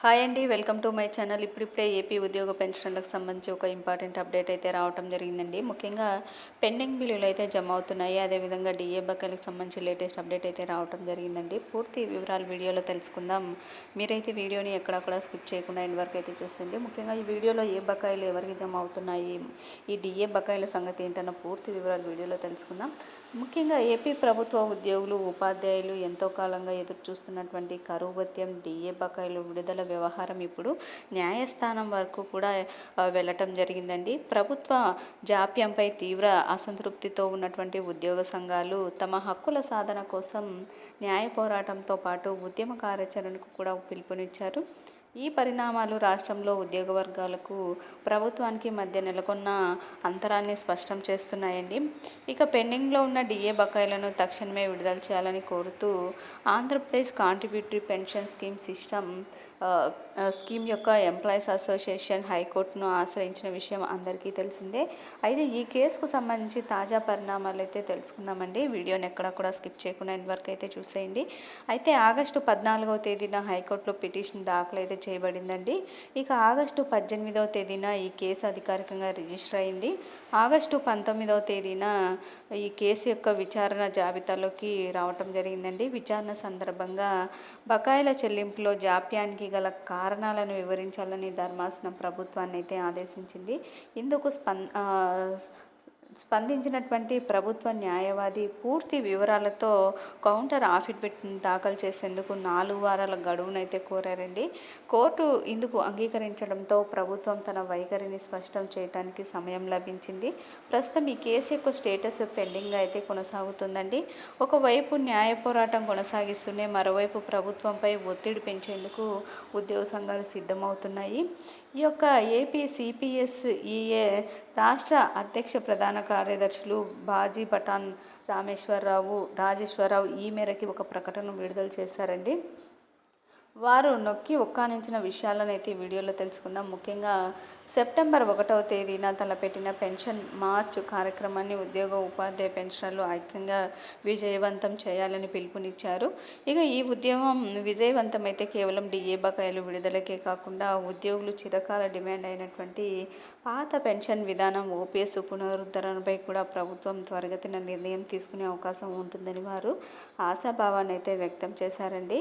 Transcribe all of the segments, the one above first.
Hi అండి welcome to my channel. ఇప్పుడిప్పుడే AP ఉద్యోగ పెన్షన్లకు సంబంధించి ఒక ఇంపార్టెంట్ అప్డేట్ అయితే రావటం జరిగిందండి. ముఖ్యంగా పెండింగ్ బిల్లులు అయితే జమ అవుతున్నాయి. అదేవిధంగా డిఏ బకాయిలకు సంబంధించి లేటెస్ట్ అప్డేట్ అయితే రావటం జరిగిందండి. పూర్తి వివరాలు వీడియోలో తెలుసుకుందాం. మీరైతే వీడియోని ఎక్కడక్కడ స్కిప్ చేయకుండా ఎండ్ వరకు అయితే చూస్తుంది ముఖ్యంగా ఈ వీడియోలో ఏ బకాయిలు ఎవరికి జమ అవుతున్నాయి ఈ డిఏ బకాయిల సంగతి ఏంటన్న పూర్తి వివరాలు వీడియోలో తెలుసుకుందాం. ముఖ్యంగా ఏపీ ప్రభుత్వ ఉద్యోగులు ఉపాధ్యాయులు ఎంతో కాలంగా ఎదురు చూస్తున్నటువంటి కరువు భత్యం డిఏ బకాయిలు విడుదల వ్యవహారం ఇప్పుడు న్యాయస్థానం వరకు కూడా వెళ్ళటం జరిగిందండి. ప్రభుత్వ జాప్యంపై తీవ్ర అసంతృప్తితో ఉన్నటువంటి ఉద్యోగ సంఘాలు తమ హక్కుల సాధన కోసం న్యాయ పోరాటంతో పాటు ఉద్యమ కార్యాచరణకు కూడా పిలుపునిచ్చారు. ఈ పరిణామాలు రాష్ట్రంలో ఉద్యోగ వర్గాలకు ప్రభుత్వానికి మధ్య నెలకొన్న అంతరాన్ని స్పష్టం చేస్తున్నాయండి. ఇక పెండింగ్లో ఉన్న డిఏ బకాయిలను తక్షణమే విడుదల చేయాలని కోరుతూ Andhra Pradesh contributory pension scheme system scheme యొక్క ఎంప్లాయీస్ అసోసియేషన్ హైకోర్టును ఆశ్రయించిన విషయం అందరికీ తెలిసిందే. అయితే ఈ కేసుకు సంబంధించి తాజా పరిణామాలు అయితే తెలుసుకుందామండి. వీడియోని ఎక్కడ కూడా స్కిప్ చేయకుండా ఎండ్ వరకు అయితే చూసేయండి. అయితే ఆగస్టు పద్నాలుగవ తేదీన హైకోర్టులో పిటిషన్ దాఖలు అయితే చేయబడిందండి. ఇక ఆగస్టు పద్దెనిమిదవ తేదీన ఈ కేసు అధికారికంగా రిజిస్టర్ అయింది. ఆగస్టు పంతొమ్మిదవ తేదీన ఈ కేసు యొక్క విచారణ జాబితాలోకి రావటం జరిగిందండి. విచారణ సందర్భంగా బకాయిల చెల్లింపులో జాప్యానికి గల కారణాలను వివరించాలని ధర్మాసనం ప్రభుత్వాన్ని అయితే ఆదేశించింది. ఇందుకు స్పం స్పందించినటువంటి ప్రభుత్వ న్యాయవాది పూర్తి వివరాలతో కౌంటర్ ఆఫిడవిట్ దాఖలు చేసేందుకు నాలుగు వారాల గడువునైతే కోరారండి. కోర్టు ఇందుకు అంగీకరించడంతో ప్రభుత్వం తన వైఖరిని స్పష్టం చేయడానికి సమయం లభించింది. ప్రస్తుతం ఈ కేసు యొక్క స్టేటస్ పెండింగ్గా అయితే కొనసాగుతుందండి. ఒకవైపు న్యాయ పోరాటం కొనసాగిస్తూనే మరోవైపు ప్రభుత్వంపై ఒత్తిడి పెంచేందుకు ఉద్యోగ సంఘాలు సిద్ధమవుతున్నాయి. ఈ యొక్క ఏపీ సిపిఎస్ఈఏ రాష్ట్ర అధ్యక్ష ప్రధాన కార్యదర్శులు బాజీ పఠాన్ రామేశ్వరరావు రాజేశ్వరరావు ఈ మేరకి ఒక ప్రకటన విడుదల చేశారండి. వారు నొక్కి ఒక్కానించిన విషయాలను అయితే వీడియోలో తెలుసుకుందాం. ముఖ్యంగా సెప్టెంబర్ ఒకటవ తేదీన తలపెట్టిన పెన్షన్ మార్చ్ కార్యక్రమాన్ని ఉద్యోగ ఉపాధ్యాయ పెన్షన్లు ఐక్యంగా విజయవంతం చేయాలని పిలుపునిచ్చారు. ఇక ఈ ఉద్యమం విజయవంతమైతే కేవలం డిఏ బకాయిలు విడుదలకే కాకుండా ఉద్యోగులు చిరకాల డిమాండ్ అయినటువంటి పాత పెన్షన్ విధానం ఓపీఎస్ పునరుద్ధరణపై కూడా ప్రభుత్వం త్వరగతిన నిర్ణయం తీసుకునే అవకాశం ఉంటుందని వారు ఆశాభావాన్ని అయితే వ్యక్తం చేశారండి.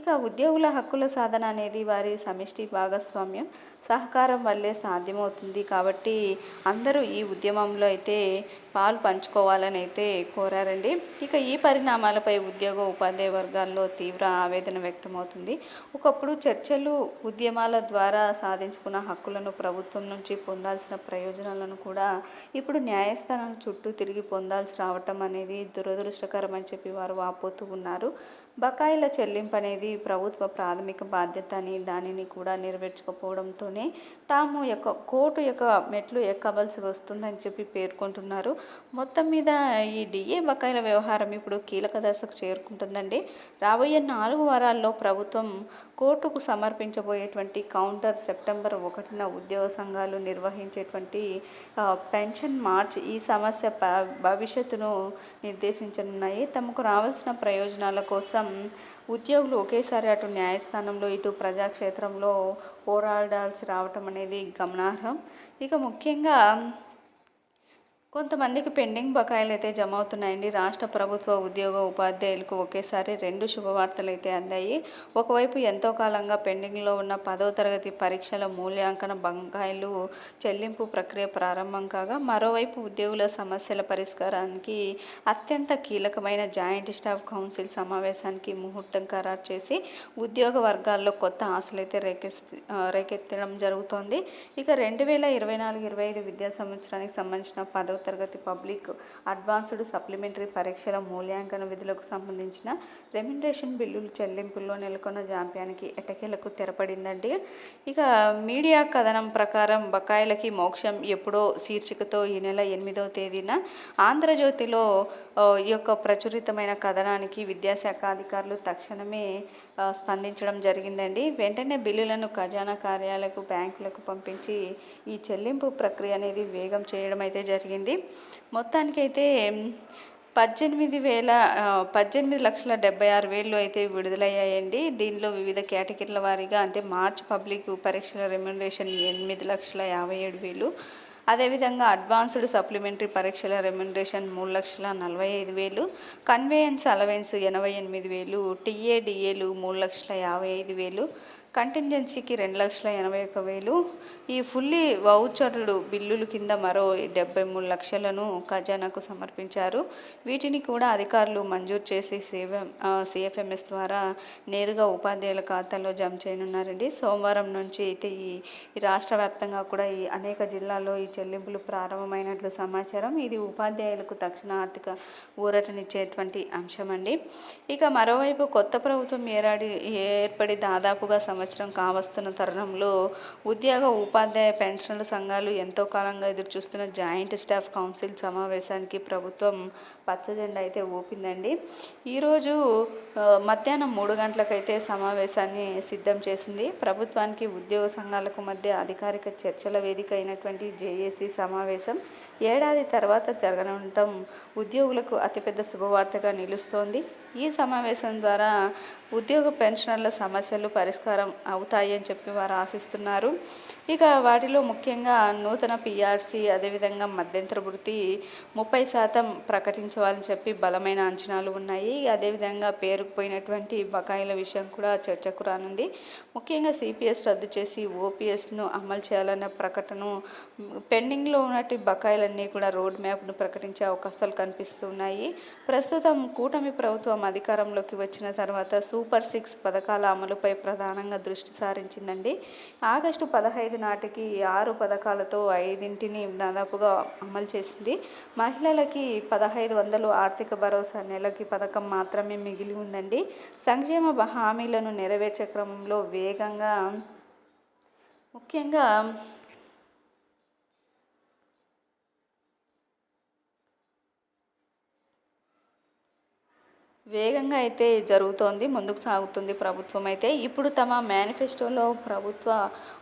ఇక ఉద్యోగుల హక్కుల సాధన అనేది వారి సమిష్టి భాగస్వామ్యం సహకారం వల్లే సాధ్యమవుతుంది. కాబట్టి అందరూ ఈ ఉద్యమంలో అయితే పాలు పంచుకోవాలని అయితే కోరారండి. ఇక ఈ పరిణామాలపై ఉద్యోగ ఉపాధ్యాయ వర్గాల్లో తీవ్ర ఆవేదన వ్యక్తమవుతుంది. ఒకప్పుడు చర్చలు ఉద్యమాల ద్వారా సాధించుకున్న హక్కులను ప్రభుత్వం నుంచి పొందాల్సిన ప్రయోజనాలను కూడా ఇప్పుడు న్యాయస్థానాల చుట్టూ తిరిగి పొందాల్సి రావటం అనేది దురదృష్టకరం అని చెప్పి వారు వాపోతూ ఉన్నారు. బకాయిల చెల్లింపు అనేది ప్రభుత్వ ప్రాథమిక బాధ్యత అని దానిని కూడా నెరవేర్చకపోవడంతోనే తాము యొక్క కోర్టు యొక్క మెట్లు ఎక్కవలసి వస్తుందని చెప్పి పేర్కొంటున్నారు. మొత్తం మీద ఈ డిఏ బకాయిల వ్యవహారం ఇప్పుడు కీలక దశకు చేరుకుంటుందండి. రాబోయే నాలుగు వారాల్లో ప్రభుత్వం కోర్టుకు సమర్పించబోయేటువంటి కౌంటర్ సెప్టెంబర్ ఒకటిన ఉద్యోగ సంఘాలు నిర్వహించేటువంటి పెన్షన్ మార్చ్ ఈ సమస్య భవిష్యత్తును నిర్దేశించనున్నాయి. తమకు రావాల్సిన ప్రయోజనాల కోసం ఉద్యోగులు ఒకేసారి అటు న్యాయస్థానంలో ఇటు ప్రజాక్షేత్రంలో పోరాడాల్సి రావటం అనేది గమనార్హం. ఇక ముఖ్యంగా కొంతమందికి పెండింగ్ బకాయిలు అయితే జమ అవుతున్నాయండి రాష్ట్ర ప్రభుత్వ ఉద్యోగ ఉపాధ్యాయులకు ఒకేసారి రెండు శుభవార్తలు అయితే అందాయి. ఒకవైపు ఎంతో కాలంగా పెండింగ్లో ఉన్న పదో తరగతి పరీక్షల మూల్యాంకన బకాయిలు చెల్లింపు ప్రక్రియ ప్రారంభం కాగా మరోవైపు ఉద్యోగుల సమస్యల పరిష్కారానికి అత్యంత కీలకమైన జాయింట్ స్టాఫ్ కౌన్సిల్ సమావేశానికి ముహూర్తం ఖరారు చేసి ఉద్యోగ వర్గాల్లో కొత్త ఆశలు అయితే రేకెత్తి రేకెత్తడం జరుగుతోంది. ఇక రెండు వేల ఇరవై నాలుగు ఇరవై ఐదు విద్యా సంవత్సరానికి సంబంధించిన పదవ తరగతి పబ్లిక్ అడ్వాన్స్డ్ సప్లిమెంటరీ పరీక్షల మూల్యాంకన విధులకు సంబంధించిన రెమ్యునరేషన్ బిల్లులు చెల్లింపుల్లో నెలకొన్న జాప్యానికి ఎటకేలకు తెరపడిందండి? ఇక మీడియా కథనం ప్రకారం బకాయిలకి మోక్షం ఎప్పుడో శీర్షికతో ఈ నెల ఎనిమిదవ తేదీన ఆంధ్రజ్యోతిలో ఈ యొక్క ప్రచురితమైన కథనానికి విద్యాశాఖ అధికారులు తక్షణమే స్పందించడం జరిగిందండి. వెంటనే బిల్లులను ఖజానా కార్యాలకు బ్యాంకులకు పంపించి ఈ చెల్లింపు ప్రక్రియ అనేది వేగం చేయడం అయితే జరిగింది. మొత్తానికైతే పద్దెనిమిది వేల పద్దెనిమిది లక్షల డెబ్బై ఆరు వేలు అయితే విడుదలయ్యాయండి. దీనిలో వివిధ కేటగిరీల వారీగా అంటే మార్చ్ పబ్లిక్ పరీక్షల రెమ్యునరేషన్ ఎనిమిది లక్షల యాభై ఏడు వేలు. అదేవిధంగా అడ్వాన్స్డ్ సప్లిమెంటరీ పరీక్షల రెమ్యునరేషన్ మూడు లక్షల నలభై ఐదు వేలు. కన్వేయన్స్ అలవెన్స్ ఎనభై ఎనిమిది వేలు. టీఏడిఏలు మూడు లక్షల యాభై ఐదు వేలు. కంటింజెన్సీకి రెండు లక్షల ఎనభై ఒక్క వేలు. ఈ ఫుల్లీ వౌచరుడు బిల్లుల కింద మరో డెబ్బై మూడు లక్షలను ఖజానాకు సమర్పించారు. వీటిని కూడా అధికారులు మంజూరు చేసి సేవ సిఎఫ్ఎంఎస్ ద్వారా నేరుగా ఉపాధ్యాయుల ఖాతాలో జమ చేయనున్నారండి. సోమవారం నుంచి అయితే ఈ ఈ రాష్ట్ర వ్యాప్తంగా కూడా ఈ అనేక జిల్లాల్లో ఈ చెల్లింపులు ప్రారంభమైనట్లు సమాచారం. ఇది ఉపాధ్యాయులకు తక్షణ ఆర్థిక ఊరటనిచ్చేటువంటి అంశం అండి ఇక మరోవైపు కొత్త ప్రభుత్వం ఏరాడి ఏర్పడి దాదాపుగా సంవత్సరం సంవత్సరం కావస్తున్న తరుణంలో ఉద్యోగ ఉపాధ్యాయ పెన్షన్ల సంఘాలు ఎంతో కాలంగా ఎదురుచూస్తున్న జాయింట్ స్టాఫ్ కౌన్సిల్ సమావేశానికి ప్రభుత్వం పచ్చజెండా అయితే ఊపిందండి. ఈరోజు మధ్యాహ్నం మూడు గంటలకైతే సమావేశాన్ని సిద్ధం చేసింది. ప్రభుత్వానికి ఉద్యోగ సంఘాలకు మధ్య అధికారిక చర్చల వేదిక అయినటువంటి జేఏసీ సమావేశం ఏడాది తర్వాత జరగనుండటం ఉద్యోగులకు అతిపెద్ద శుభవార్తగా నిలుస్తోంది. ఈ సమావేశం ద్వారా ఉద్యోగ పెన్షనర్ల సమస్యలు పరిష్కారం అవుతాయని చెప్పి వారు ఆశిస్తున్నారు. ఇక వాటిలో ముఖ్యంగా నూతన పిఆర్సీ అదేవిధంగా మధ్యంతర వృత్తి ముప్పై శాతం ప్రకటించవాలని చెప్పి బలమైన అంచనాలు ఉన్నాయి. అదేవిధంగా పేరుకుపోయినటువంటి బకాయిల విషయం కూడా చర్చకు రానుంది. ముఖ్యంగా సిపిఎస్ రద్దు చేసి ఓపీఎస్ను అమలు చేయాలన్న ప్రకటన పెండింగ్లో ఉన్నట్టు బకాయిలన్నీ కూడా రోడ్ మ్యాప్ను ప్రకటించే అవకాశాలు కనిపిస్తున్నాయి. ప్రస్తుతం కూటమి ప్రభుత్వం అధికారంలోకి వచ్చిన తర్వాత సూపర్ సిక్స్ పథకాల అమలుపై ప్రధానంగా దృష్టి సారించిందండి. ఆగస్టు పదహైదు నాటికి ఆరు పథకాలతో ఐదింటిని దాదాపుగా అమలు చేసింది. మహిళలకి పదహైదు వందలు ఆర్థిక భరోసా నెలకి పథకం మాత్రమే మిగిలి ఉందండి. సంక్షేమ హామీలను నెరవేర్చే క్రమంలో వేగంగా ముఖ్యంగా వేగంగా అయితే జరుగుతోంది ముందుకు సాగుతుంది ప్రభుత్వం అయితే. ఇప్పుడు తమ మేనిఫెస్టోలో ప్రభుత్వ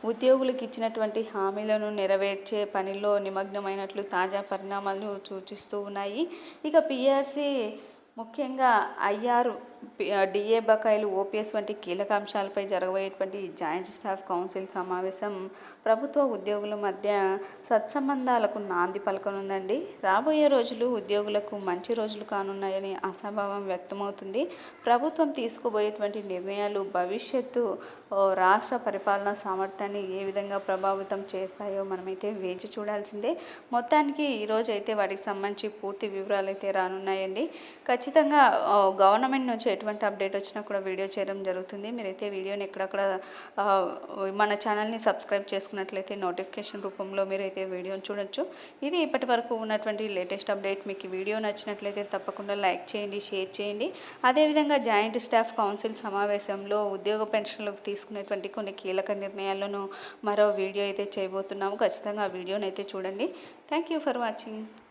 ఉద్యోగులకు ఇచ్చినటువంటి హామీలను నెరవేర్చే పనిలో నిమగ్నమైనట్లు తాజా పరిణామాలు సూచిస్తూ ఉన్నాయి. ఇక పిఆర్సీ ముఖ్యంగా ఐఆర్ డిఏ బకాయిలు ఓపీఎస్ వంటి కీలక అంశాలపై జరగబోయేటువంటి జాయింట్ స్టాఫ్ కౌన్సిల్ సమావేశం ప్రభుత్వ ఉద్యోగుల మధ్య సత్సంబంధాలకు నాంది పలకనుందండి. రాబోయే రోజులు ఉద్యోగులకు మంచి రోజులు కానున్నాయని ఆశాభావం వ్యక్తమవుతుంది. ప్రభుత్వం తీసుకుపోయేటువంటి నిర్ణయాలు భవిష్యత్తు రాష్ట్ర పరిపాలన సామర్థ్యాన్ని ఏ విధంగా ప్రభావితం చేస్తాయో మనమైతే వేచి చూడాల్సిందే. మొత్తానికి ఈరోజు అయితే వాటికి సంబంధించి పూర్తి వివరాలు అయితే రానున్నాయండి. ఖచ్చితంగా గవర్నమెంట్ నుంచి ఎటువంటి అప్డేట్ వచ్చినా కూడా వీడియో చేయడం జరుగుతుంది. మీరైతే వీడియోని ఎక్కడక్కడ మన ఛానల్ని సబ్స్క్రైబ్ చేసుకున్నట్లయితే నోటిఫికేషన్ రూపంలో మీరైతే వీడియోని చూడొచ్చు. ఇది ఇప్పటి వరకు ఉన్నటువంటి లేటెస్ట్ అప్డేట్. మీకు వీడియో నచ్చినట్లయితే తప్పకుండా లైక్ చేయండి షేర్ చేయండి. అదేవిధంగా జాయింట్ స్టాఫ్ కౌన్సిల్ సమావేశంలో ఉద్యోగ పెన్షన్లకు తీసుకునేటువంటి కొన్ని కీలక నిర్ణయాలను మరో వీడియో అయితే చేయబోతున్నాము. ఖచ్చితంగా ఆ వీడియోని అయితే చూడండి. Thank you for watching.